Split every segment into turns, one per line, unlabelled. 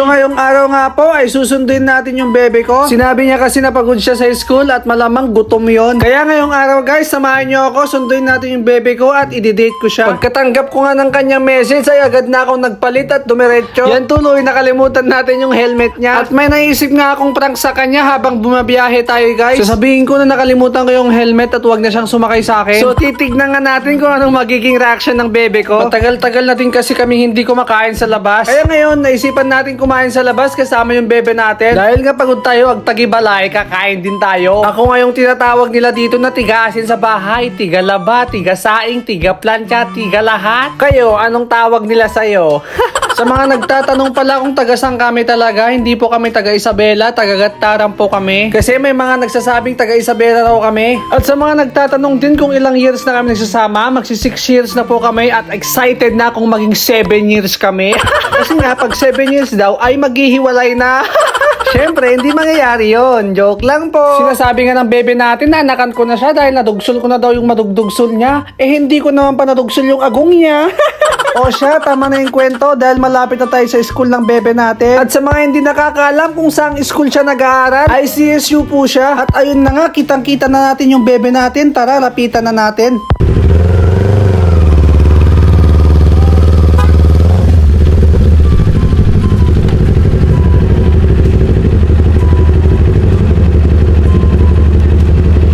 So ngayong araw nga po ay susunduin natin yung bebe ko. Sinabi niya kasi napagod siya sa school at malamang gutom yon. Kaya ngayong araw guys, samahan niyo ako, sunduin natin yung bebe ko at i-date ko siya. Pagkatanggap ko nga ng kanyang message ay agad na akong nagpalit at dumiretso. Yan tuloy, nakalimutan natin yung helmet niya. At may naisip nga akong prank sa kanya habang bumabiyahe tayo guys. Sasabihin ko na nakalimutan ko yung helmet at wag na siyang sumakay sa akin. So titignan nga natin kung anong magiging reaction ng bebe ko. Matagal-tagal na din kasi kami hindi kumakain sa labas. Kaya ngayon, naisipan natin kumain sa labas kasama yung bebe natin. Dahil nga pagod tayo, ag tagibalay, kakain din tayo. Ako nga yung tinatawag nila dito na tigasin sa bahay, tiga laba, tiga saing, tiga plancha, tiga lahat. Kayo, anong tawag nila sa'yo? Sa mga nagtatanong pala kung taga saan kami talaga, hindi po kami taga Isabela, taga Gattaran po kami. Kasi may mga nagsasabing taga Isabela raw kami. At sa mga nagtatanong din kung ilang years na kami nagsasama, magsi 6 years na po kami at excited na kung maging 7 years kami. Kasi nga, pag 7 years daw, ay maghihiwalay na. Siyempre, hindi mangyayari yon. Joke lang po. Sinasabi nga ng bebe natin na anakan ko na siya dahil nadugsol ko na daw yung madugdugsol niya. Eh, hindi ko naman pa nadugsol yung agong niya. o siya, tama na yung kwento dahil malapit na tayo sa school ng bebe natin. At sa mga hindi nakakaalam kung saan school siya nag-aaral, ay CSU po siya. At ayun na nga, kitang-kita na natin yung bebe natin. Tara, lapitan na natin.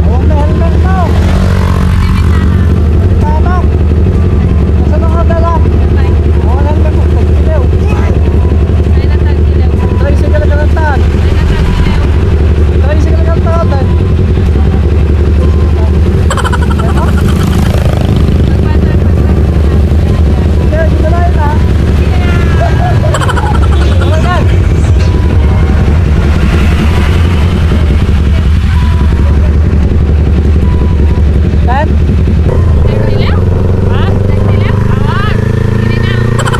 Awang na helmet mo. Tama. Nasaan ang dala? Awang na helmet mo. Pagkilaw. Tricycle ka ng tan. Tricycle ka ng tan. Ano? Hindi, dito na yun ah. Okay na. Tan?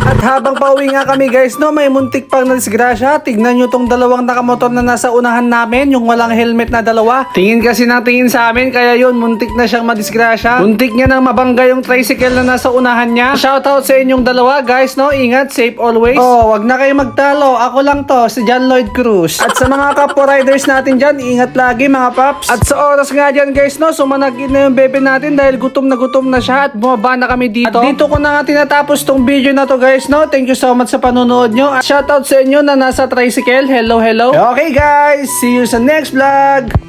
At habang pauwi nga kami guys, no, may muntik pang nadisgrasya. Tignan nyo tong dalawang nakamotor na nasa unahan namin, yung walang helmet na dalawa. Tingin kasi ng tingin sa amin, kaya yun, muntik na siyang madisgrasya. Muntik niya nang mabangga yung tricycle na nasa unahan niya. Shoutout sa inyong dalawa guys, no, ingat, safe always. Oh, wag na kayo magtalo. Ako lang to, si John Lloyd Cruz. At sa mga kapwa riders natin dyan, ingat lagi mga paps. At sa oras nga dyan guys, no, sumanagin na yung bebe natin dahil gutom na gutom na siya at bumaba na kami dito. At dito ko na nga tinatapos tong video na to guys, no. Thank you so much sa panonood nyo. At shoutout sa inyo na nasa tricycle. Hello, hello. Okay guys, see you sa next vlog.